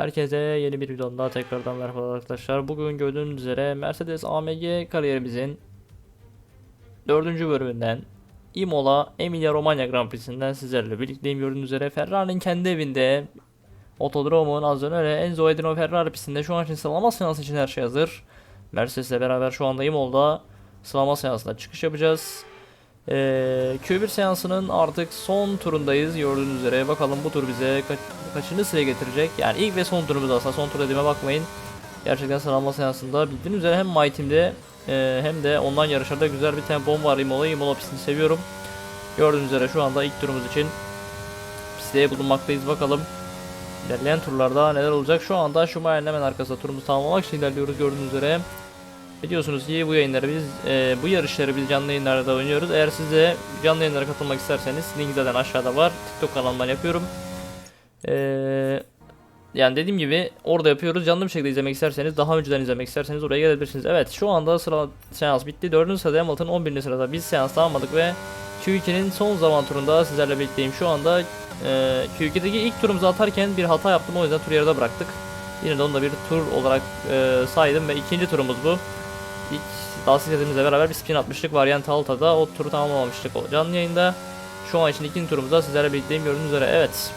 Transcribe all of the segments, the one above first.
Herkese yeni bir videodan daha tekrardan merhaba arkadaşlar. Bugün gördüğünüz üzere Mercedes AMG kariyerimizin 4. bölümünden Imola Emilia Romagna Grand Prix'sinden sizlerle birlikteyim. Gördüğünüz üzere Ferrari'nin kendi evinde Otodromo'nun az önce Enzo Edino Ferrari pistinde şu an için sıralama seansı için her şey hazır. Mercedes'le beraber şu anda Imola'da sıralama seansına çıkış yapacağız. Ee, Q1 seansının artık son turundayız gördüğünüz üzere. Bakalım bu tur bize kaç, kaçıncı sıraya getirecek. Yani ilk ve son turumuz aslında son tur dediğime bakmayın. Gerçekten sıralama seansında bildiğiniz üzere hem My Team'de e, hem de online yarışlarda güzel bir tempom var Imola. Imola pistini seviyorum. Gördüğünüz üzere şu anda ilk turumuz için pistte bulunmaktayız. Bakalım ilerleyen turlarda neler olacak. Şu anda Schumacher'in hemen arkasında turumuzu tamamlamak için ilerliyoruz gördüğünüz üzere. Biliyorsunuz ki bu yayınları biz, e, bu yarışları biz canlı yayınlarda oynuyoruz. Eğer siz de canlı yayınlara katılmak isterseniz link zaten aşağıda var. TikTok kanalımdan yapıyorum. E, yani dediğim gibi orada yapıyoruz. Canlı bir şekilde izlemek isterseniz, daha önceden izlemek isterseniz oraya gelebilirsiniz. Evet şu anda sıra seans bitti. 4. sırada Hamilton 11. sırada biz seans tamamladık ve Q2'nin son zaman turunda sizlerle birlikteyim. Şu anda e, Q2'deki ilk turumuzu atarken bir hata yaptım o yüzden tur yarıda bıraktık. Yine de onu da bir tur olarak e, saydım ve ikinci turumuz bu. İlk Dalsız yazımızla beraber bir spin atmıştık Variant Alta'da. O turu tamamlamamıştık o canlı yayında. Şu an için ikinci turumuzda sizlerle birlikteyim gördüğünüz üzere. Evet.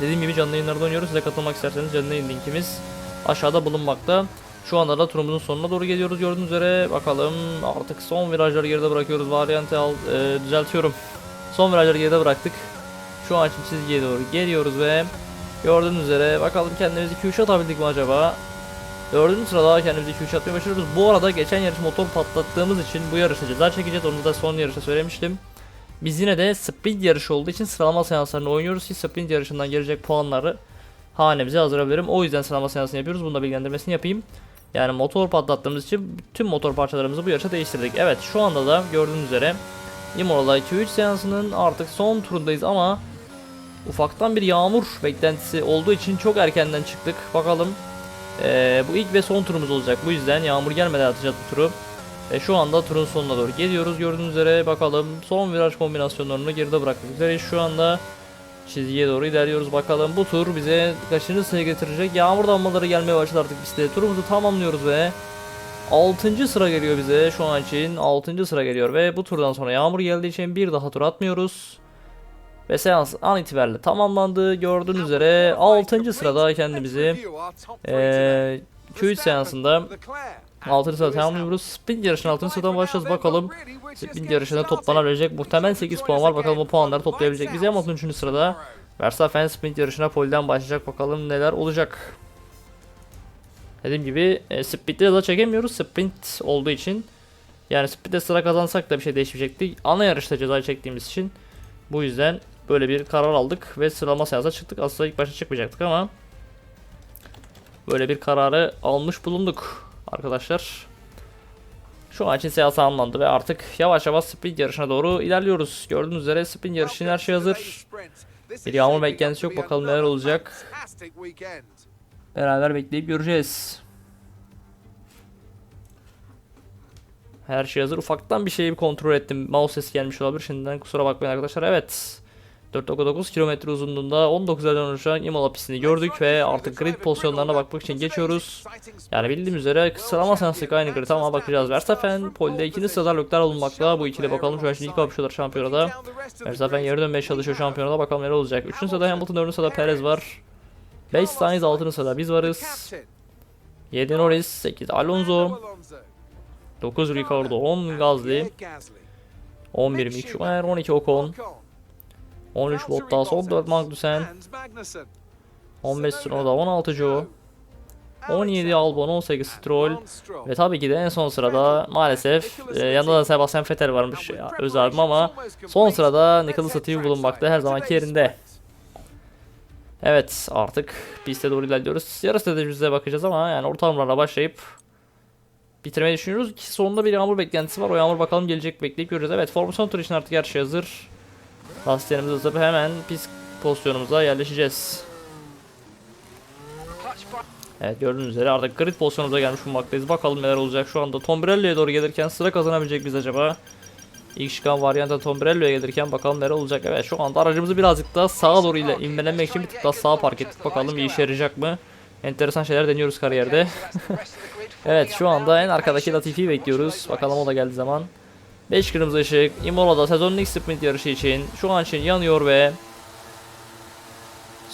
Dediğim gibi canlı yayınlarda oynuyoruz. Size katılmak isterseniz canlı yayın linkimiz aşağıda bulunmakta. Şu anda da turumuzun sonuna doğru geliyoruz gördüğünüz üzere. Bakalım artık son virajları geride bırakıyoruz. Variant'ı al, e, düzeltiyorum. Son virajları geride bıraktık. Şu an için çizgiye doğru geliyoruz ve gördüğünüz üzere bakalım kendimizi 2-3 atabildik mi acaba? Dördüncü sırada kendimizi 2-3 atmaya başarıyoruz. Bu arada geçen yarış motor patlattığımız için bu yarışta ceza çekeceğiz. Onu da son yarışta söylemiştim. Biz yine de sprint yarışı olduğu için sıralama seanslarını oynuyoruz ki sprint yarışından gelecek puanları hanemize hazırlayabilirim. O yüzden sıralama seansını yapıyoruz. Bunu da bilgilendirmesini yapayım. Yani motor patlattığımız için bütün motor parçalarımızı bu yarışa değiştirdik. Evet şu anda da gördüğünüz üzere Imola'da 2-3 seansının artık son turundayız ama ufaktan bir yağmur beklentisi olduğu için çok erkenden çıktık. Bakalım ee, bu ilk ve son turumuz olacak. Bu yüzden yağmur gelmeden atacağız bu turu. E, şu anda turun sonuna doğru geliyoruz. Gördüğünüz üzere bakalım son viraj kombinasyonlarını geride bıraktık üzere. Şu anda çizgiye doğru ilerliyoruz. Bakalım bu tur bize kaçıncı sıraya getirecek. Yağmur damlaları gelmeye başladı artık pistte. Turumuzu tamamlıyoruz ve 6. sıra geliyor bize şu an için 6. sıra geliyor ve bu turdan sonra yağmur geldiği için bir daha tur atmıyoruz. Ve seans an itibariyle tamamlandı. Gördüğünüz üzere 6. sırada kendimizi eee Q3 seansında 6. sırada tamamlıyoruz. Sprint yarışının 6. sıradan başlayacağız bakalım. Sprint yarışında toplanabilecek muhtemelen 8 puan var. Bakalım o puanları toplayabilecek. Biz Hamilton 3. sırada. Verstappen sprint yarışına polden başlayacak. Bakalım neler olacak. Dediğim gibi e, sprint'te de çekemiyoruz. Sprint olduğu için. Yani sprint'te sıra kazansak da bir şey değişmeyecekti. Ana yarışta ceza çektiğimiz için. Bu yüzden böyle bir karar aldık ve sıralama seansa çıktık. Aslında ilk başta çıkmayacaktık ama böyle bir kararı almış bulunduk arkadaşlar. Şu an için seans tamamlandı ve artık yavaş yavaş sprint yarışına doğru ilerliyoruz. Gördüğünüz üzere sprint yarışı için her şey hazır. Bir yağmur beklentisi yok. Bakalım neler olacak. Beraber bekleyip göreceğiz. Her şey hazır. Ufaktan bir şeyi kontrol ettim. Mouse sesi gelmiş olabilir. Şimdiden kusura bakmayın arkadaşlar. Evet. 4.9 kilometre uzunluğunda 19 elden oluşan Imola pistini gördük ve artık grid pozisyonlarına bakmak için geçiyoruz. Yani bildiğim üzere sıralama seanslık aynı grid ama bakacağız. Verstappen polde ikinci sırada Leclerc bulunmakta. Bu ikili bakalım şu an şimdi ilk kapışıyorlar şampiyonada. Verstappen geri dönmeye çalışıyor şampiyonada. Bakalım neler olacak. 3. sırada Hamilton, 4. sırada Perez var. 5 Sainz 6. sırada biz varız. 7 Norris, 8 Alonso, 9 Ricardo, 10 Gasly, 11 Mick Schumacher, 12 Ocon, 13 Bottas, 14 Magnussen, 15 Tsunoda, 16 Joe, 17 Albon, 18 Stroll ve tabii ki de en son sırada maalesef e, yanında da Sebastian Vettel varmış ya, öz abim ama son sırada Nicholas Latifi bulunmakta her zamanki yerinde. Evet artık piste doğru ilerliyoruz. Yarı stratejimize bakacağız ama yani ortamlarla başlayıp bitirmeyi düşünüyoruz ki sonunda bir yağmur beklentisi var. O yağmur bakalım gelecek bekleyip göreceğiz. Evet formasyon tur için artık her şey hazır. Lastiklerimizi ısıtıp hemen pist pozisyonumuza yerleşeceğiz. Evet gördüğünüz üzere artık grid pozisyonumuza gelmiş bulunmaktayız. Bakalım neler olacak şu anda. Tom Birelli'ye doğru gelirken sıra kazanabilecek biz acaba? İlk çıkan varyanta Tombrello'ya gelirken bakalım nere olacak. Evet şu anda aracımızı birazcık daha sağa doğru ile inmelemek için bir tık daha sağa park ettik. Bakalım bir işe yarayacak mı? Enteresan şeyler deniyoruz kariyerde. evet şu anda en arkadaki Latifi'yi bekliyoruz. Bakalım o da geldiği zaman. 5 kırmızı ışık. Imola'da sezonun ilk sprint yarışı için şu an için yanıyor ve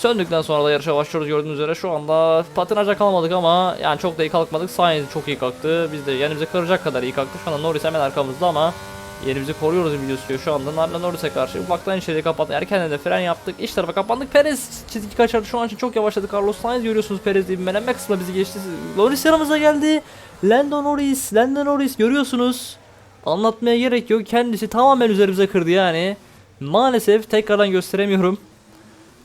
Söndükten sonra da yarışa başlıyoruz gördüğünüz üzere. Şu anda patinaja kalmadık ama yani çok da iyi kalkmadık. Sainz çok iyi kalktı. Biz de yerimizi kıracak kadar iyi kalktık. Şu anda Norris hemen arkamızda ama yerimizi koruyoruz gibi gözüküyor. Şu anda Narla Norris'e karşı ufaktan içeriye kapattık erkenden de fren yaptık. İç tarafa kapandık. Perez çizgi kaçırdı. Şu an için çok yavaşladı Carlos Sainz. Görüyorsunuz Perez diye bir kısmında bizi geçti. Norris yanımıza geldi. Lando Norris Lando Norris görüyorsunuz Anlatmaya gerek yok kendisi tamamen üzerimize kırdı yani Maalesef tekrardan gösteremiyorum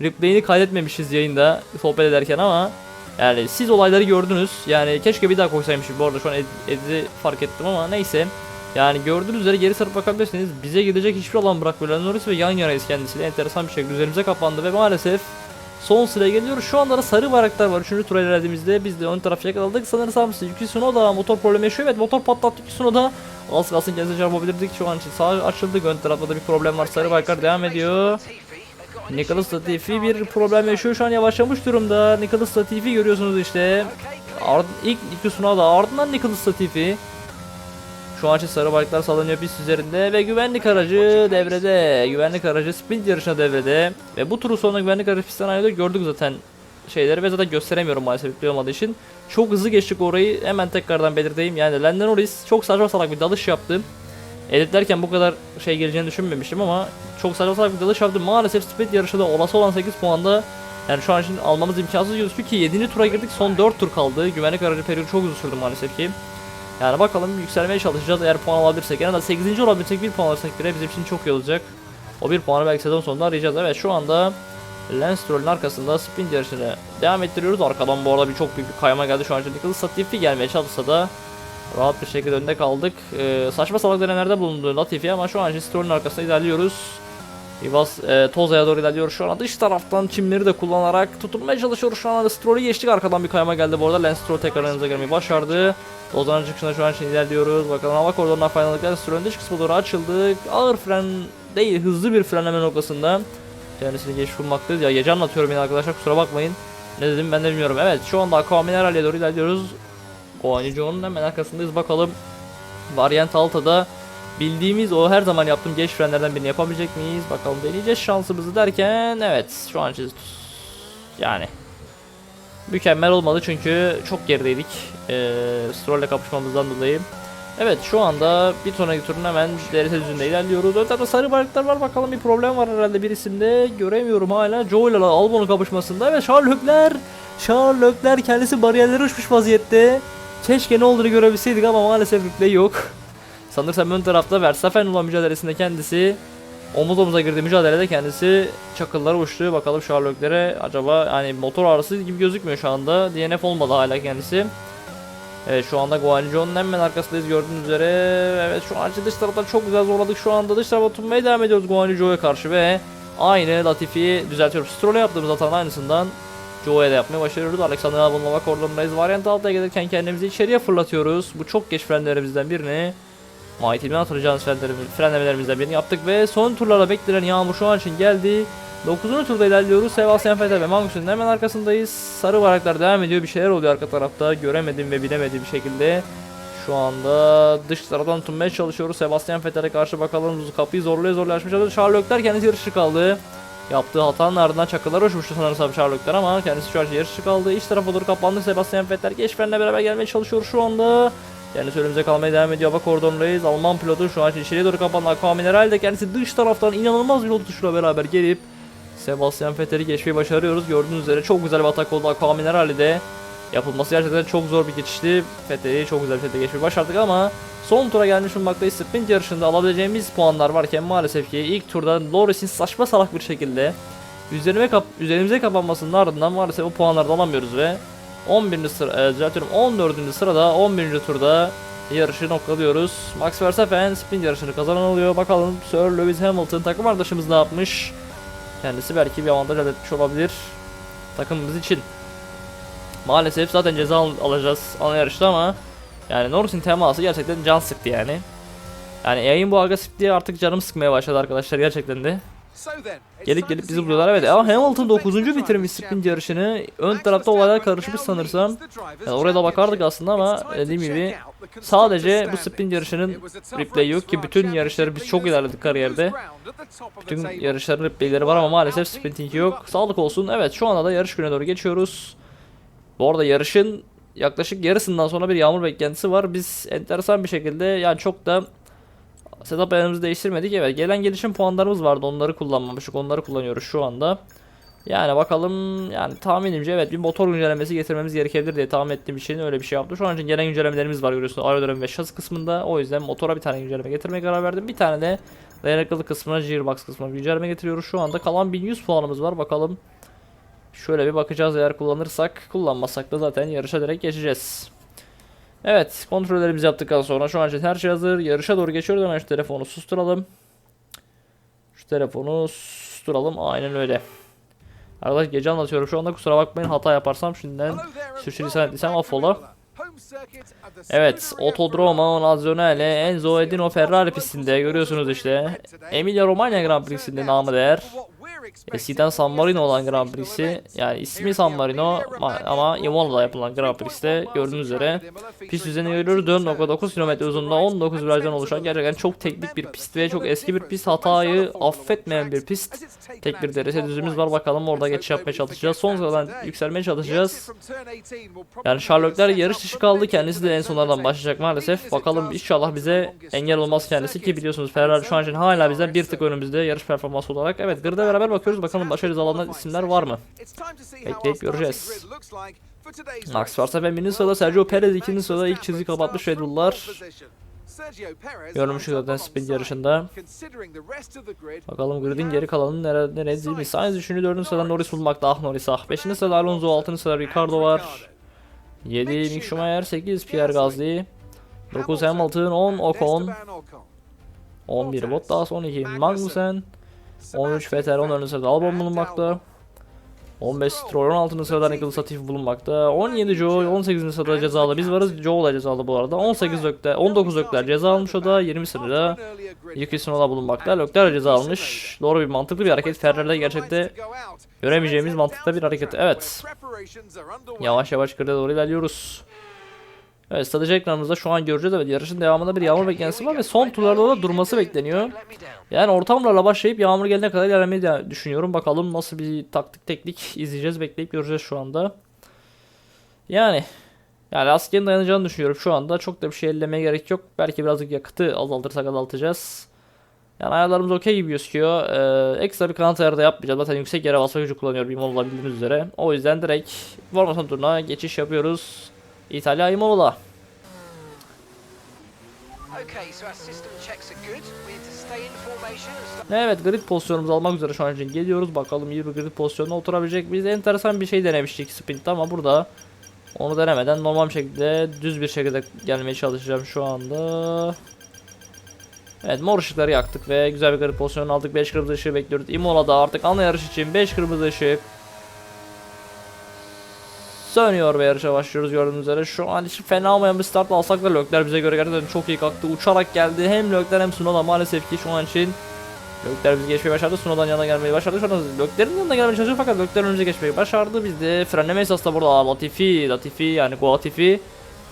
Replay'ini kaydetmemişiz yayında sohbet ederken ama yani siz olayları gördünüz. Yani keşke bir daha koysaymışım. Bu arada şu an ed- fark ettim ama neyse. Yani gördüğünüz üzere geri sarıp bakabilirsiniz. Bize gidecek hiçbir alan bırakmıyor. Norris ve yan yanayız kendisiyle. Enteresan bir şekilde üzerimize kapandı ve maalesef son sıraya geliyoruz. Şu anda da sarı bayraklar var. Üçüncü tura ilerlediğimizde biz de ön tarafı yakaladık. Sanırsam Yuki Tsunoda motor problemi yaşıyor. Evet motor patlattı Yuki Tsunoda. Az kalsın kendisi çarpabilirdik. Şu an için sağ açıldık. Ön tarafta da bir problem var. Sarı bayraklar devam ediyor. Nicholas Latifi bir problem yaşıyor şu an yavaşlamış durumda. Nicholas Latifi görüyorsunuz işte. Ard ilk Nicky Tsunoda ardından Nicholas Latifi. Şu an için sarı bayraklar sallanıyor pist üzerinde ve güvenlik aracı devrede. Güvenlik aracı sprint yarışına devrede. Ve bu turu sonunda güvenlik aracı pistten ayrılıyor. Gördük zaten şeyleri ve zaten gösteremiyorum maalesef yüklü olmadığı için. Çok hızlı geçtik orayı. Hemen tekrardan belirteyim. Yani Lando Norris çok saçma salak bir dalış yaptı. Editlerken bu kadar şey geleceğini düşünmemiştim ama çok saçma salak bir dalış yaptı. Maalesef sprint yarışında olası olan 8 puanda yani şu an için almamız imkansız gözüküyor ki 7. tura girdik son 4 tur kaldı. Güvenlik aracı periyodu çok uzun sürdü maalesef ki. Yani bakalım yükselmeye çalışacağız eğer puan alabilirsek. En az 8. olabilirsek 1 puan alırsak bile bizim için çok iyi olacak. O 1 puanı belki sezon sonunda arayacağız. Evet şu anda Lance Stroll'ün arkasında sprint yarışını devam ettiriyoruz. Arkadan bu arada bir çok büyük bir kayma geldi. Şu an için Nicholas Latifi gelmeye çalışsa da rahat bir şekilde önde kaldık. Ee, saçma salak denemelerde bulundu Latifi ama şu an için Stroll'ün arkasında ilerliyoruz. Rivas e, Toza'ya doğru ilerliyor şu anda dış taraftan çimleri de kullanarak tutunmaya çalışıyoruz şu anda Stroll'ü geçtik arkadan bir kayma geldi bu arada Lance Stroll tekrar yanımıza gelmeyi başardı Toza'nın çıkışına şu an için ilerliyoruz bakalım hava koridorundan faydalandıktan Stroll'ün dış kısmı doğru açıldı ağır fren değil hızlı bir frenleme noktasında kendisini geç bulmaktayız. Ya gece anlatıyorum yine arkadaşlar kusura bakmayın. Ne dedim ben de bilmiyorum. Evet şu anda Aqua Mineral'e doğru ilerliyoruz. Guanyu Zhou'nun hemen arkasındayız. Bakalım Variant Alta'da bildiğimiz o her zaman yaptığım geç frenlerden birini yapabilecek miyiz? Bakalım deneyeceğiz şansımızı derken evet şu an için yani mükemmel olmadı çünkü çok gerideydik. Ee, Stroll'le kapışmamızdan dolayı. Evet şu anda bir sonraki turun hemen DRS düzünde ilerliyoruz. Öte tarafta sarı bayraklar var bakalım bir problem var herhalde birisinde. Göremiyorum hala. Joe ile Albon'un kapışmasında. Evet Charles Leclerc. Charles Leclerc kendisi bariyerleri uçmuş vaziyette. Keşke ne olduğunu görebilseydik ama maalesef replay yok. Sanırsam ön tarafta Verstappen olan mücadelesinde kendisi omuz omuza girdiği mücadelede kendisi çakıllara uçtu. Bakalım Sherlock'lere acaba yani motor ağrısı gibi gözükmüyor şu anda. DNF olmadı hala kendisi. Evet şu anda Guanjo'nun hemen arkasındayız gördüğünüz üzere. Evet şu an dış taraftan çok güzel zorladık. Şu anda dış tarafa tutunmaya devam ediyoruz Guanjo'ya karşı ve aynı Latifi'yi düzeltiyoruz. Stroll'e yaptığımız hatanın aynısından Joe'ya da yapmaya başarıyoruz. Alexander Albon'la bak kordondayız. Variant altıya gelirken kendimizi içeriye fırlatıyoruz. Bu çok geç frenlerimizden birini. Mighty'den atılacağımız frenlerimiz, frenlemelerimizden birini yaptık ve son turlara beklenen yağmur şu an için geldi. 9. turda ilerliyoruz. Sebastian Vettel ve Magnussen'in hemen arkasındayız. Sarı bayraklar devam ediyor. Bir şeyler oluyor arka tarafta. Göremedim ve bilemediğim bir şekilde. Şu anda dış taraftan tutunmaya çalışıyoruz. Sebastian Vettel'e karşı bakalım. Kapıyı zorluyor açmaya çalışıyor. Charles Leclerc kendisi yarışı kaldı. Yaptığı hatanın ardından çakıllar uçmuştu sanırsam Leclerc ama kendisi şu an yarışı kaldı. İç tarafa doğru kapandı. Sebastian Vettel geç beraber gelmeye çalışıyor şu anda. Kendisi önümüze kalmaya devam ediyor. Hava koridorundayız. Alman pilotu şu an içeriye doğru kapanan Aqua Mineral de kendisi dış taraftan inanılmaz bir yol tutuşuyla beraber gelip Sebastian Vettel'i geçmeyi başarıyoruz. Gördüğünüz üzere çok güzel bir atak oldu Aqua Mineral'de. Yapılması gerçekten çok zor bir geçişti. Vettel'i çok güzel bir şekilde geçmeyi başardık ama son tura gelmiş bulunmaktayız. Sprint yarışında alabileceğimiz puanlar varken maalesef ki ilk turda Norris'in saçma salak bir şekilde üzerime kap üzerimize kapanmasının ardından maalesef o puanları da alamıyoruz ve 11. sıra, e, düzeltiyorum 14. sırada 11. turda yarışı noktalıyoruz. Max Verstappen sprint yarışını kazanan oluyor. Bakalım Sir Lewis Hamilton takım arkadaşımız ne yapmış? Kendisi belki bir avantaj elde etmiş olabilir takımımız için. Maalesef zaten ceza al- alacağız ana yarışta ama yani Norris'in teması gerçekten can sıktı yani. Yani yayın bu agresifliği artık canım sıkmaya başladı arkadaşlar gerçekten de. Gelip gelip bizi buluyorlar evet ama Hamilton 9. bitirmiş sprint yarışını. Ön tarafta olaylar karışmış sanırsam. Yani oraya da bakardık aslında ama dediğim gibi sadece bu sprint yarışının replay yok ki bütün yarışları biz çok ilerledik kariyerde. Bütün yarışların replayleri var ama maalesef sprinting yok. Sağlık olsun. Evet şu anda da yarış gününe doğru geçiyoruz. Bu arada yarışın yaklaşık yarısından sonra bir yağmur beklentisi var. Biz enteresan bir şekilde yani çok da setup ayarımızı değiştirmedik. Evet gelen gelişim puanlarımız vardı. Onları kullanmamıştık. Onları kullanıyoruz şu anda. Yani bakalım yani tahminimce evet bir motor güncellemesi getirmemiz gerekebilir diye tahmin ettiğim için öyle bir şey yaptım. Şu an için gelen güncellemelerimiz var görüyorsunuz aerodinamik ve şasi kısmında. O yüzden motora bir tane güncelleme getirmeye karar verdim. Bir tane de dayanıklılık kısmına, gearbox kısmına güncelleme getiriyoruz. Şu anda kalan 1100 puanımız var. Bakalım şöyle bir bakacağız eğer kullanırsak. Kullanmasak da zaten yarışa direkt geçeceğiz. Evet kontrollerimizi yaptıktan sonra şu an için her şey hazır. Yarışa doğru geçiyoruz hemen şu telefonu susturalım. Şu telefonu susturalım aynen öyle. Arkadaş gece anlatıyorum şu anda kusura bakmayın hata yaparsam şimdiden sürçülisan ettiysem affola. Evet Autodromo Nazionale Enzo Edino Ferrari pistinde görüyorsunuz işte. Emilia Romagna Grand Prix'sinde namı değer. Eskiden San Marino olan Grand Prix'si yani ismi San Marino ma- ama Imola'da yapılan Grand Prix'te gördüğünüz üzere pist düzeni görüyoruz 4.9 km uzunluğunda 19 virajdan oluşan gerçekten çok teknik bir pist ve çok eski bir pist hatayı affetmeyen bir pist. Tek bir DRS düzümüz var bakalım orada geçiş yapmaya çalışacağız. Son sıradan yükselmeye çalışacağız. Yani Sherlockler yarış dışı kaldı. Kendisi de en sonlardan başlayacak maalesef. Bakalım inşallah bize engel olmaz kendisi ki biliyorsunuz Ferrari şu an için hala bizden bir tık önümüzde yarış performansı olarak. Evet grid'e beraber bakıyoruz bakalım başarı alanlar isimler var mı? Bekleyip göreceğiz. Max Verstappen birinci sırada, Sergio Perez ikinci sırada ilk çizgi kapatmış Red Bull'lar. Görmüştük zaten sprint yarışında. Bakalım grid'in geri kalanı nere, nereye değil mi? Sainz 3. 4. sırada Norris bulmakta. Ah Norris ah. 5. sırada Alonso, 6. sırada Ricardo var. 7 Mick Schumacher, 8 Pierre Gasly, 9 Hamilton, 10 Ocon, 11 Bottas, 12 Magnussen, 13 Vettel, 14. sırada Albon bulunmakta. 15 Stroll, 16. sırada Nicholas Latifi bulunmakta. 17 Joe, 18. sırada cezalı biz varız. Joe da cezalı bu arada. 18 Lökler, 19 Lökler ceza almış o da. 20 sırada Yuki Tsunoda bulunmakta. Lökler ceza almış. Doğru bir mantıklı bir hareket. Ferrari'de gerçekte göremeyeceğimiz mantıklı bir hareket. Evet. Yavaş yavaş grid'e doğru ilerliyoruz. Evet strateji ekranımızda şu an göreceğiz evet yarışın devamında bir yağmur beklentisi var ve son turlarda da durması bekleniyor. Yani ortamlarla başlayıp yağmur gelene kadar ilerlemeyi de düşünüyorum. Bakalım nasıl bir taktik teknik izleyeceğiz bekleyip göreceğiz şu anda. Yani yani lastiklerin dayanacağını düşünüyorum şu anda. Çok da bir şey ellemeye gerek yok. Belki birazcık yakıtı azaltırsak azaltacağız. Yani ayarlarımız okey gibi gözüküyor. Ee, ekstra bir kanat ayarı da yapmayacağız. Zaten yüksek yere basma gücü kullanıyorum Imola'da bildiğiniz üzere. O yüzden direkt formasyon turuna geçiş yapıyoruz. İtalya Imola. Evet grid pozisyonumuzu almak üzere şu an için geliyoruz. Bakalım iyi bir grid pozisyonuna oturabilecek miyiz? Enteresan bir şey denemiştik sprintte ama burada onu denemeden normal bir şekilde düz bir şekilde gelmeye çalışacağım şu anda. Evet mor ışıkları yaktık ve güzel bir grid pozisyonu aldık. 5 kırmızı ışığı bekliyoruz. Imola'da artık ana yarış için 5 kırmızı ışık. Sönüyor ve yarışa başlıyoruz gördüğünüz üzere. Şu an için fena olmayan bir start alsak da Lökler bize göre gerçekten çok iyi kalktı. Uçarak geldi. Hem Lökler hem Sunoda maalesef ki şu an için Lökler bizi geçmeyi başardı. Sunoda'nın yanına gelmeyi başardı. Şu an Lökler'in yanına gelmeyi çalışıyor fakat Lökler'in önümüze geçmeyi başardı. Biz de frenleme esasında burada Latifi, Latifi yani Go Latifi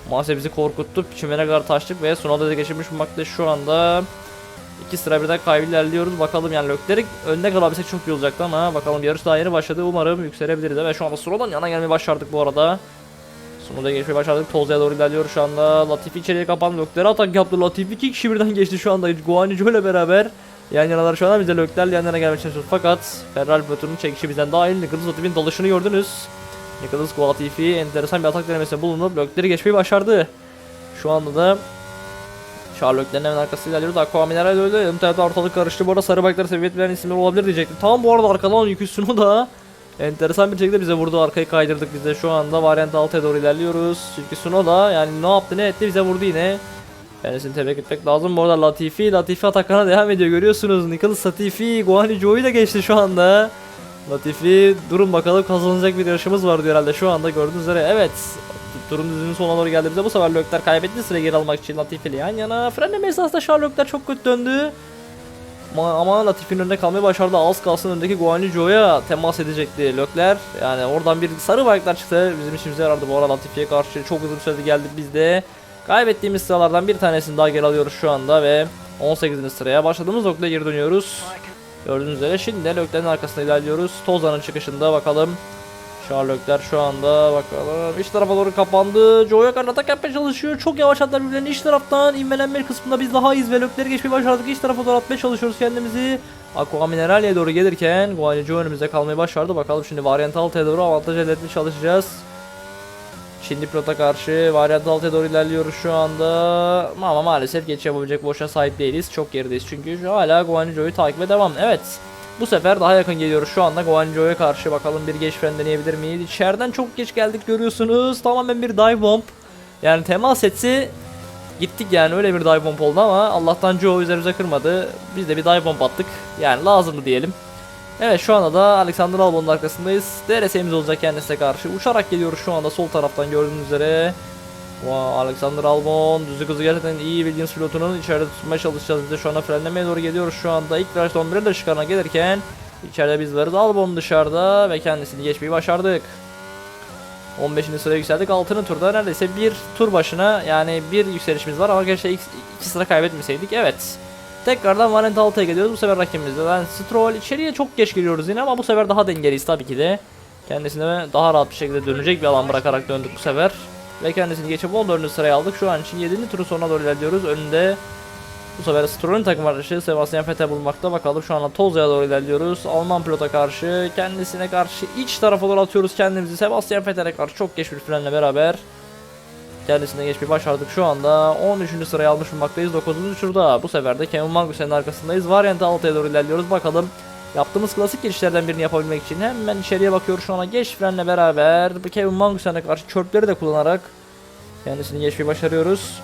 maalesef bizi korkuttu. Çimene kadar taştık ve Sunoda'da geçirmiş bulmakta şu anda. İki sıra birden kaybı ilerliyoruz. Bakalım yani Lökler'in önüne kalabilsek çok iyi olacaktı ama bakalım yarış daha yeni başladı. Umarım yükselebiliriz. Ve şu anda Sunoda'nın yanına gelmeyi başardık bu arada. Sunoda'ya geçmeyi başardık. Tolza'ya doğru ilerliyor şu anda. Latifi içeriye kapandı. Lökler'e atak yaptı. Latifi iki kişi birden geçti şu anda. Guanico ile beraber. Yan yanalar şu anda bize Lökler'le yan yana gelmeye çalışıyoruz. Fakat Ferrari pilotunun çekişi bizden dahil. Nicholas Latifi'nin dalışını gördünüz. Nicholas Latifi enteresan bir atak denemesine bulunup Lökler'i geçmeyi başardı. Şu anda da Sherlock'lerin hemen arkasında ilerliyoruz. Aqua Mineral öldü. Ön tarafta ortalık karıştı. Bu arada sarı bayraklara sebebiyet veren isimler olabilir diyecektim. Tam bu arada arkadan yüküstünü da enteresan bir şekilde bize vurdu. Arkayı kaydırdık biz de şu anda. Variant 6'ya doğru ilerliyoruz. Çünkü Suno da yani ne yaptı ne etti bize vurdu yine. Kendisini tebrik etmek lazım. Bu arada Latifi, Latifi atakana devam ediyor görüyorsunuz. Nicholas Latifi, Guani Joe'yu da geçti şu anda. Latifi durun bakalım kazanacak bir yarışımız var diyor herhalde şu anda gördüğünüz üzere. Evet Turun dizinin sonuna doğru geldiğimizde bu sefer Lökler kaybetti. Sıra geri almak için Latifi ile yan yana. Frenleme esasında şu an Lökler çok kötü döndü. Ama, ama Latifi'nin önünde kalmayı başardı. Az kalsın öndeki Guan Yu Zhou'ya temas edecekti Lökler. Yani oradan bir sarı bayraklar çıktı. Bizim işimize yaradı bu arada Latifi'ye karşı. Çok uzun sürede geldik biz de. Kaybettiğimiz sıralardan bir tanesini daha geri alıyoruz şu anda ve 18. sıraya başladığımız noktaya geri dönüyoruz. Gördüğünüz üzere şimdi de Lökler'in arkasında ilerliyoruz. Tozan'ın çıkışında bakalım. Sherlockler şu anda bakalım iç tarafa doğru kapandı. Joe'ya karşı atak yapmaya çalışıyor. Çok yavaş atlar birbirlerine iç taraftan. inmelenme kısmında biz daha iyiyiz ve Lökler'i geçmeyi başardık. İç tarafa doğru atmaya çalışıyoruz kendimizi. Aqua Mineralia'ya doğru gelirken Guanyu Joe önümüzde kalmayı başardı. Bakalım şimdi Variant Alta'ya doğru avantaj elde etmeye çalışacağız. Şimdi pilota karşı Variant Alta'ya doğru ilerliyoruz şu anda. Ama maalesef geç yapabilecek boşa sahip değiliz. Çok gerideyiz çünkü hala Guanyu Joe'yu takibe devam. Evet. Bu sefer daha yakın geliyoruz şu anda Guanjo'ya karşı bakalım bir geç fren deneyebilir miyiz? İçeriden çok geç geldik görüyorsunuz. Tamamen bir dive bomb. Yani temas etse gittik yani öyle bir dive bomb oldu ama Allah'tan Joe üzerimize kırmadı. Biz de bir dive bomb attık. Yani lazımdı diyelim. Evet şu anda da Alexander Albon'un arkasındayız. DRS'imiz olacak kendisine karşı. Uçarak geliyoruz şu anda sol taraftan gördüğünüz üzere. Alexander Albon düzlük hızı gerçekten iyi Williams pilotunun içeride tutmaya çalışacağız. Biz de şu anda frenlemeye doğru geliyoruz. Şu anda ilk virajda 11'e de çıkarına gelirken içeride biz varız. Albon dışarıda ve kendisini geçmeyi başardık. 15. sıraya yükseldik. 6. turda neredeyse bir tur başına yani bir yükselişimiz var ama keşke ilk iki sıra kaybetmeseydik evet. Tekrardan Valent Alta'ya geliyoruz. Bu sefer rakibimizde ben Stroll. İçeriye çok geç giriyoruz yine ama bu sefer daha dengeliyiz tabii ki de. Kendisine daha rahat bir şekilde dönecek bir alan bırakarak döndük bu sefer ve kendisini geçip 14. sıraya aldık. Şu an için 7. turun sonuna doğru ilerliyoruz. Önünde bu sefer Stroll'ün takım arkadaşı Sebastian Vettel bulunmakta. Bakalım şu anda Toza'ya doğru ilerliyoruz. Alman pilota karşı, kendisine karşı iç tarafa doğru atıyoruz kendimizi. Sebastian Vettel'e karşı çok geç bir frenle beraber kendisine geçmeyi başardık. Şu anda 13. sıraya almış bulunmaktayız. 9. turda bu sefer de Kevin Magnussen'in arkasındayız. Variant 6'ya doğru ilerliyoruz. Bakalım Yaptığımız klasik girişlerden birini yapabilmek için hemen içeriye bakıyor şu ana geç frenle beraber Kevin Magnussen'e karşı çörpleri de kullanarak kendisini geçmeyi başarıyoruz.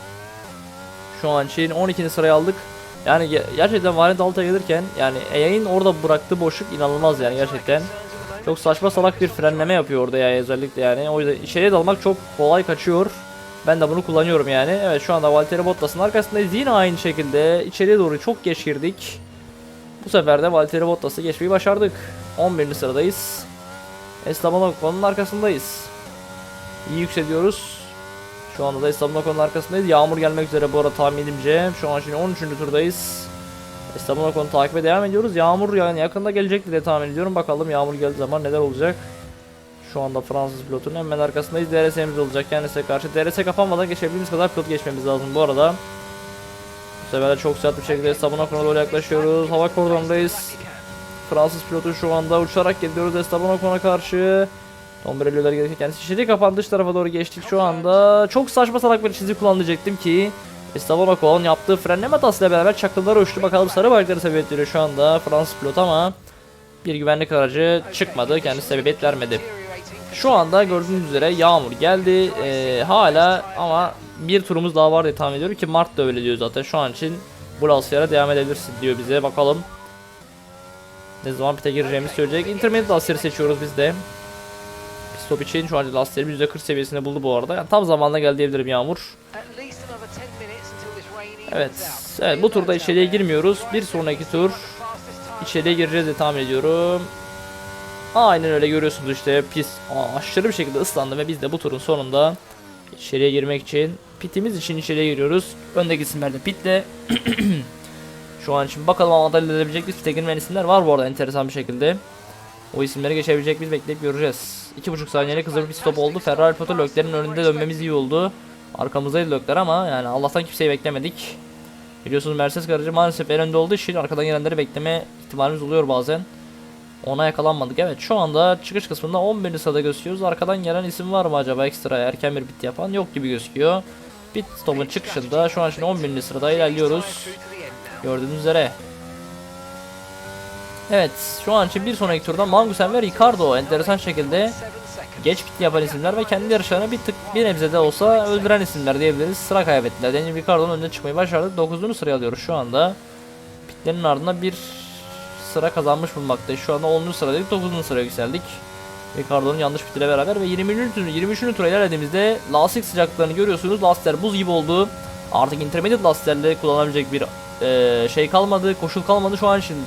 Şu an için 12. sıraya aldık. Yani ge- gerçekten Variant 6'ya gelirken yani AI'nin orada bıraktığı boşluk inanılmaz yani gerçekten. Çok saçma salak bir frenleme yapıyor orada ya özellikle yani. O yüzden içeriye dalmak çok kolay kaçıyor. Ben de bunu kullanıyorum yani. Evet şu anda Valtteri Bottas'ın arkasındayız. Yine aynı şekilde içeriye doğru çok geç girdik. Bu sefer de Valtteri Bottas'ı geçmeyi başardık. 11. sıradayız. Esteban Ocon'un arkasındayız. İyi yükseliyoruz. Şu anda da Esteban Ocon'un arkasındayız. Yağmur gelmek üzere bu arada tahminimce. Şu an şimdi 13. turdayız. Esteban Ocon'u takibe devam ediyoruz. Yağmur yani yakında gelecektir diye tahmin ediyorum. Bakalım yağmur geldiği zaman neler olacak. Şu anda Fransız pilotun hemen arkasındayız. DRS'miz olacak kendisine karşı. DRS kapanmadan geçebildiğimiz kadar pilot geçmemiz lazım bu arada. Bu çok sert bir şekilde Esteban Ocon'a doğru yaklaşıyoruz. Hava koridorundayız. Fransız pilotu şu anda uçarak geliyoruz Esteban Ocon'a karşı. Tom Brelio'lar gelirken kendisi içeri kapan dış tarafa doğru geçtik şu anda. Çok saçma salak bir çizgi kullanacaktım ki Esteban Ocon yaptığı frenleme hatasıyla beraber çakıllara uçtu. Bakalım sarı bayrakları sebebiyet veriyor şu anda Fransız pilot ama bir güvenlik aracı çıkmadı. Kendisi sebebiyet vermedi. Şu anda gördüğünüz üzere yağmur geldi. Ee, hala ama bir turumuz daha var diye tahmin ediyorum ki Mart da öyle diyor zaten. Şu an için lastiklere devam edebilirsin diyor bize. Bakalım ne zaman pite gireceğimizi söyleyecek. Intermediate lastikleri seçiyoruz biz de. Pit stop için şu an lastiklerimiz %40 seviyesinde buldu bu arada. Yani tam zamanında geldi diyebilirim Yağmur. Evet. Evet bu turda içeriye girmiyoruz. Bir sonraki tur içeriye gireceğiz diye tahmin ediyorum. Aynen öyle görüyorsunuz işte pis Aa, aşırı bir şekilde ıslandı ve biz de bu turun sonunda içeriye girmek için pitimiz için içeriye giriyoruz. Öndeki isimler de pitle. Şu an için bakalım elde edebilecek biz pite girmeyen isimler var bu arada enteresan bir şekilde. O isimleri geçebilecek biz bekleyip göreceğiz. 2.5 saniyelik hızlı bir stop oldu. Ferrari pilotu Lökler'in önünde dönmemiz iyi oldu. Arkamızdaydı Lökler ama yani Allah'tan kimseyi beklemedik. Biliyorsunuz Mercedes garajı maalesef en önde olduğu için arkadan gelenleri bekleme ihtimalimiz oluyor bazen. Ona yakalanmadık. Evet şu anda çıkış kısmında 11. sırada gözüküyoruz. Arkadan gelen isim var mı acaba ekstra erken bir bit yapan? Yok gibi gözüküyor. Pit stop'un çıkışında şu an şimdi 11. sırada ilerliyoruz. Gördüğünüz üzere. Evet şu an için bir sonraki turda Mangusen ve Ricardo enteresan şekilde geç pit yapan isimler ve kendi yarışlarını bir tık bir nebze de olsa öldüren isimler diyebiliriz. Sıra kaybettiler. Daniel Ricardo'nun önüne çıkmayı başardık. 9. sıraya alıyoruz şu anda. Pitlerin ardından bir sıra kazanmış bulunmaktayız. Şu anda 10. sıradaydık 9. sıraya yükseldik. Ricardo'nun yanlış fitiyle beraber ve 23. tur 23. tura ilerlediğimizde lastik sıcaklıklarını görüyorsunuz. Lastikler buz gibi oldu. Artık intermediate lastiklerle kullanabilecek bir e, şey kalmadı, koşul kalmadı şu an için.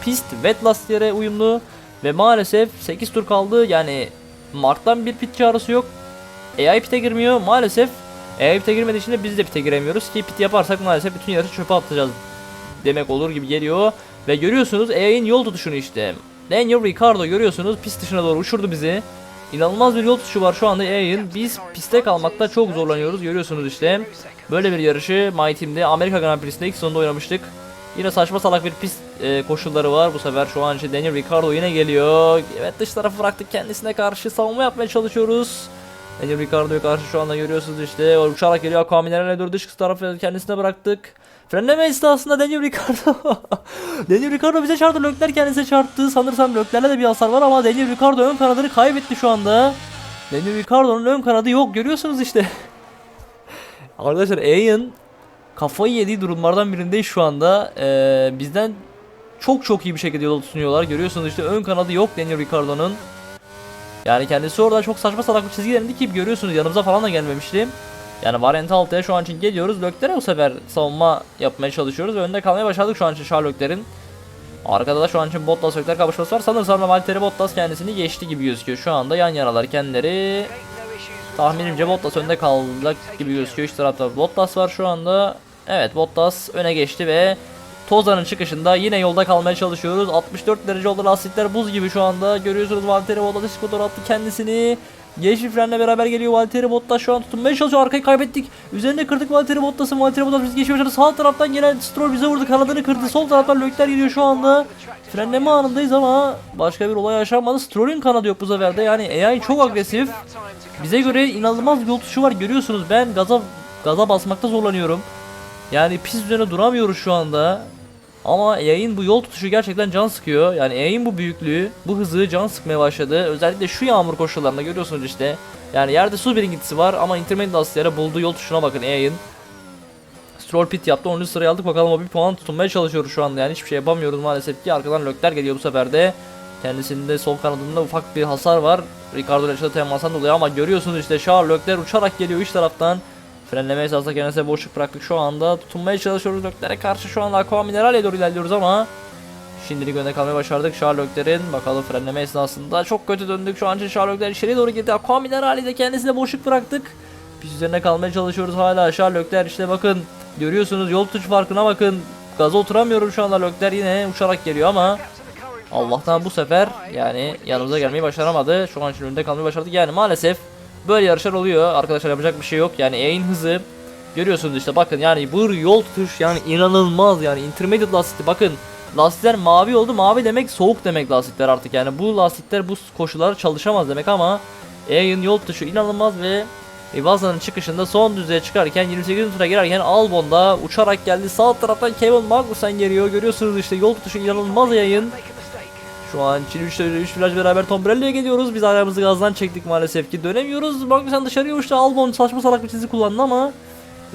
Pist wet lastiklere uyumlu ve maalesef 8 tur kaldı. Yani Mark'tan bir pit çağrısı yok. AI pit'e girmiyor. Maalesef AI pit'e girmediği için de biz de pit'e giremiyoruz ki pit yaparsak maalesef bütün yarışı çöpe atacağız demek olur gibi geliyor. Ve görüyorsunuz AI'nin yol tutuşunu işte. Daniel Ricciardo görüyorsunuz pist dışına doğru uçurdu bizi. İnanılmaz bir yol tutuşu var şu anda AI'nin. Biz piste kalmakta çok zorlanıyoruz görüyorsunuz işte. Böyle bir yarışı My Team'de Amerika Grand Prix'sinde ilk sonunda oynamıştık. Yine saçma salak bir pist e, koşulları var bu sefer şu an için Daniel Ricciardo yine geliyor. Evet dış tarafı bıraktık kendisine karşı savunma yapmaya çalışıyoruz. Daniel Ricciardo'ya karşı şu anda görüyorsunuz işte uçarak geliyor Aquaminer'e doğru dış tarafı kendisine bıraktık. Frenleme esnasında Daniel Ricciardo Daniel Ricciardo bize çarptı. Lökler kendisine çarptı. Sanırsam Lökler'le de bir hasar var ama Daniel Ricciardo ön kanadını kaybetti şu anda. Daniel Ricciardo'nun ön kanadı yok. Görüyorsunuz işte. Arkadaşlar Ian kafayı yediği durumlardan birindeyiz şu anda. Ee, bizden çok çok iyi bir şekilde yol tutunuyorlar. Görüyorsunuz işte ön kanadı yok Daniel Ricciardo'nun. Yani kendisi orada çok saçma salak bir çizgi görüyorsunuz yanımıza falan da gelmemişti. Yani variant 6'ya şu an için geliyoruz. Lökler'e bu sefer savunma yapmaya çalışıyoruz. Önde kalmaya başladık şu an için Sherlock'lerin. Arkada da şu an için Bottas Lökler kapışması var. Sanırsam Valtteri Bottas kendisini geçti gibi gözüküyor. Şu anda yan yanalar kendileri. Tahminimce Bottas önde kalacak gibi gözüküyor. İç tarafta Bottas var şu anda. Evet Bottas öne geçti ve Toza'nın çıkışında yine yolda kalmaya çalışıyoruz. 64 derece oldu lastikler buz gibi şu anda. Görüyorsunuz Valtteri Bottas skotor attı kendisini. Yeşil frenle beraber geliyor Valtteri Bottas şu an tutunmaya çalışıyor. Arkayı kaybettik. Üzerine kırdık Valtteri Bottas'ın. Valtteri Bottas bizi geçiyor. Sağ taraftan gelen Stroll bize vurdu. Kanadını kırdı. Sol taraftan Lökler geliyor şu anda. Frenleme anındayız ama başka bir olay yaşanmadı. Stroll'ün kanadı yok bu sefer de. Yani AI çok agresif. Bize göre inanılmaz bir yol tutuşu var. Görüyorsunuz ben gaza gaza basmakta zorlanıyorum. Yani pist üzerine duramıyoruz şu anda. Ama yayın bu yol tutuşu gerçekten can sıkıyor. Yani yayın bu büyüklüğü, bu hızı can sıkmaya başladı. Özellikle şu yağmur koşullarında görüyorsunuz işte. Yani yerde su birinkintisi var ama intermediate lastiklere bulduğu yol tutuşuna bakın yayın. Stroll pit yaptı 10. sıraya aldık bakalım o bir puan tutunmaya çalışıyoruz şu anda yani hiçbir şey yapamıyoruz maalesef ki arkadan Lökler geliyor bu sefer de. Kendisinde sol kanadında ufak bir hasar var. Ricardo ile temasdan dolayı ama görüyorsunuz işte Charles Lökler uçarak geliyor iç taraftan. Frenleme esasında kendisine boşluk bıraktık şu anda. Tutunmaya çalışıyoruz Lökler'e karşı şu anda Aqua Mineral'e doğru ilerliyoruz ama Şimdilik önde kalmayı başardık Sherlock'lerin. Bakalım frenleme esnasında çok kötü döndük. Şu an için Sherlock'ler içeriye doğru gitti. Aqua Mineral'i de kendisine boşluk bıraktık. Biz üzerine kalmaya çalışıyoruz hala. Sherlock'ler işte bakın. Görüyorsunuz yol tutuş farkına bakın. Gaza oturamıyorum şu anda. Lökler yine uçarak geliyor ama Allah'tan bu sefer yani yanımıza gelmeyi başaramadı. Şu an için önde kalmayı başardık. Yani maalesef böyle yarışlar oluyor. Arkadaşlar yapacak bir şey yok. Yani yayın hızı görüyorsunuz işte bakın yani bu yol tutuş yani inanılmaz yani intermediate lastik bakın lastikler mavi oldu. Mavi demek soğuk demek lastikler artık. Yani bu lastikler bu koşullarda çalışamaz demek ama yayın yol tutuşu inanılmaz ve Vaza'nın çıkışında son düzeye çıkarken 28. tura girerken Albon'da uçarak geldi. Sağ taraftan Kevin Magnussen geliyor. Görüyorsunuz işte yol tutuşu inanılmaz yayın. Şu an Çin 3 3 viraj beraber Tombrello'ya geliyoruz. Biz ayağımızı gazdan çektik maalesef ki. Dönemiyoruz. Magnussen dışarıya uçtu. Albon saçma salak bir çizgi kullandı ama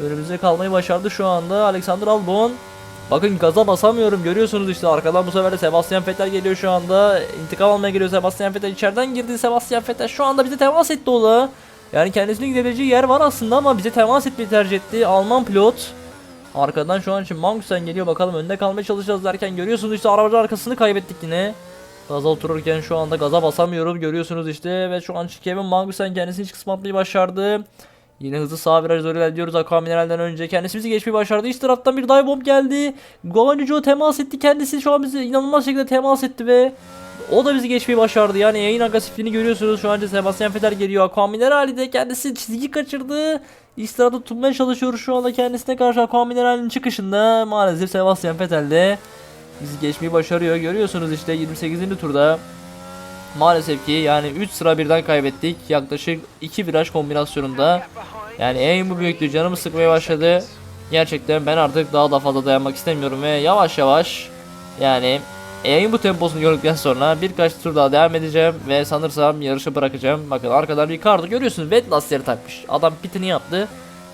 önümüzde kalmayı başardı şu anda. Alexander Albon. Bakın gaza basamıyorum. Görüyorsunuz işte arkadan bu sefer de Sebastian Vettel geliyor şu anda. İntikam almaya geliyor Sebastian Vettel. içeriden girdi Sebastian Vettel. Şu anda bize temas etti o da. Yani kendisinin gidebileceği yer var aslında ama bize temas etmeyi tercih etti. Alman pilot. Arkadan şu an için Magnussen geliyor. Bakalım önde kalmaya çalışacağız derken görüyorsunuz işte aracın arkasını kaybettik yine. Gaza otururken şu anda gaza basamıyorum. Görüyorsunuz işte ve şu an Kevin Magnussen kendisini hiç kısmatmayı başardı. Yine hızlı sağ viraj doğru ilerliyoruz Aqua Mineral'den önce. Kendisi bizi geçmeyi başardı. İç taraftan bir dive bomb geldi. Guanyu temas etti. Kendisi şu an bizi inanılmaz şekilde temas etti ve o da bizi geçmeyi başardı. Yani yayın agresifliğini görüyorsunuz. Şu an Sebastian Vettel geliyor. Aqua Mineral'i de kendisi çizgi kaçırdı. İç tarafta tutmaya çalışıyoruz şu anda kendisine karşı Aqua Mineral'in çıkışında. Maalesef Sebastian Vettel bizi geçmeyi başarıyor. Görüyorsunuz işte 28. turda. Maalesef ki yani 3 sıra birden kaybettik. Yaklaşık 2 viraj kombinasyonunda. Yani en bu büyüklüğü canımı sıkmaya başladı. Gerçekten ben artık daha da fazla dayanmak istemiyorum ve yavaş yavaş yani yayın bu temposunu gördükten sonra birkaç tur daha devam edeceğim ve sanırsam yarışı bırakacağım. Bakın arkadan Ricardo görüyorsunuz wet lastikleri takmış. Adam pitini yaptı.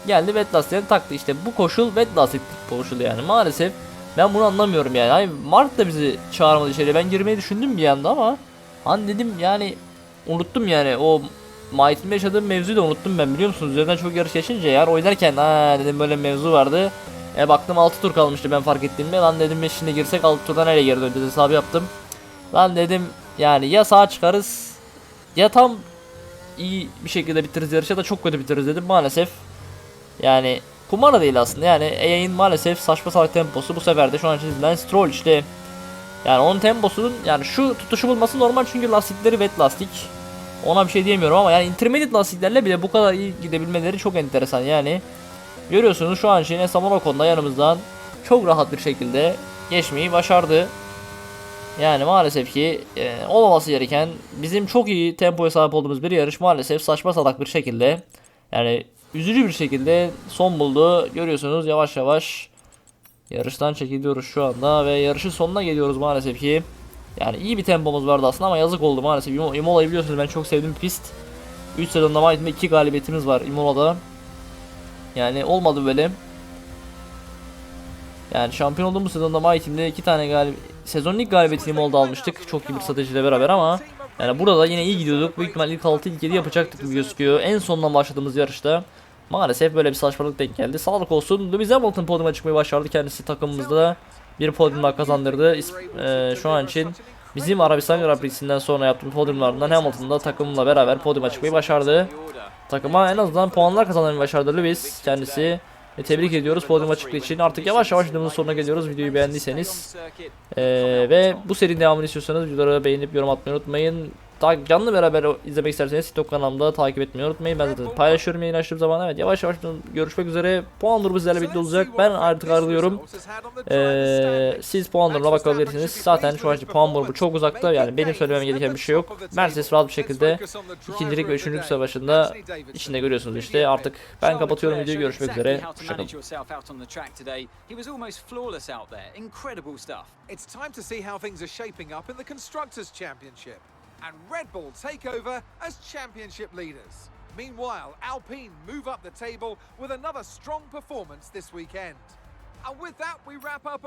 Geldi wet lastiklerini taktı. İşte bu koşul wet lastik koşulu yani maalesef. Ben bunu anlamıyorum yani. Hani Mark da bizi çağırmadı içeri. Ben girmeyi düşündüm bir yanda ama hani dedim yani unuttum yani o Mighty'de yaşadığım mevzuyu da unuttum ben biliyor musunuz? Üzerinden çok yarış geçince yer oynarken ha dedim böyle mevzu vardı. E baktım 6 tur kalmıştı ben fark ettiğimde. Lan dedim şimdi girsek 6 turdan nereye geri döneceğiz hesabı yaptım. Lan dedim yani ya sağ çıkarız ya tam iyi bir şekilde bitiririz yarışı ya da çok kötü bitiririz dedim maalesef. Yani kumara değil aslında yani AI'nin maalesef saçma salak temposu bu sefer de şu an çizilen Stroll işte. Yani onun temposunun yani şu tutuşu bulması normal çünkü lastikleri wet lastik. Ona bir şey diyemiyorum ama yani intermediate lastiklerle bile bu kadar iyi gidebilmeleri çok enteresan yani. Görüyorsunuz şu an Enes Amonakon'da da yanımızdan çok rahat bir şekilde geçmeyi başardı. Yani maalesef ki e, olmaması gereken bizim çok iyi tempoya sahip olduğumuz bir yarış maalesef saçma salak bir şekilde yani üzücü bir şekilde son buldu. Görüyorsunuz yavaş yavaş yarıştan çekiliyoruz şu anda ve yarışın sonuna geliyoruz maalesef ki. Yani iyi bir tempomuz vardı aslında ama yazık oldu maalesef. Imo- Imola'yı biliyorsunuz ben çok sevdiğim pist. 3 sezonda Mighty'de 2 galibiyetimiz var Imola'da. Yani olmadı böyle. Yani şampiyon olduğumuz sezonda Mighty'de 2 tane galib sezonun ilk galibiyetini Imola'da almıştık. Çok iyi bir stratejiyle beraber ama yani burada da yine iyi gidiyorduk. Büyük ihtimal ilk 6 ilk 7 yapacaktık gibi gözüküyor. En sondan başladığımız yarışta maalesef böyle bir saçmalık denk geldi. Sağlık olsun. Lewis Hamilton podyuma çıkmayı başardı. Kendisi takımımızda bir podyum daha kazandırdı. İs- e, şu an için bizim Arabistan Grand Prix'sinden sonra yaptığım podyumlardan Hamilton da takımla beraber podyuma çıkmayı başardı. Takıma en azından puanlar kazanmayı başardı Lewis kendisi. Ve tebrik ediyoruz podyuma çıktığı için. Artık yavaş yavaş videomuzun sonuna geliyoruz. Videoyu beğendiyseniz ee, ve bu serinin devamını istiyorsanız videoları beğenip yorum atmayı unutmayın. Canlı beraber izlemek isterseniz TikTok kanalımda takip etmeyi unutmayın. Ben zaten paylaşıyorum yayın açtığım zaman. Evet yavaş yavaş görüşmek üzere. Puan durumu sizlerle birlikte olacak. Ben artık ayrılıyorum. Ee, siz puan durumuna bakabilirsiniz. Zaten şu anki puan durumu çok uzakta. Yani benim söylemem gereken bir şey yok. Mercedes rahat bir şekilde ikincilik ve üçüncülük savaşında içinde görüyorsunuz işte. Artık ben kapatıyorum videoyu. Görüşmek üzere. Hoşçakalın. It's time to see how things are shaping up in the Constructors' Championship. And Red Bull take over as championship leaders. Meanwhile, Alpine move up the table with another strong performance this weekend. And with that, we wrap up.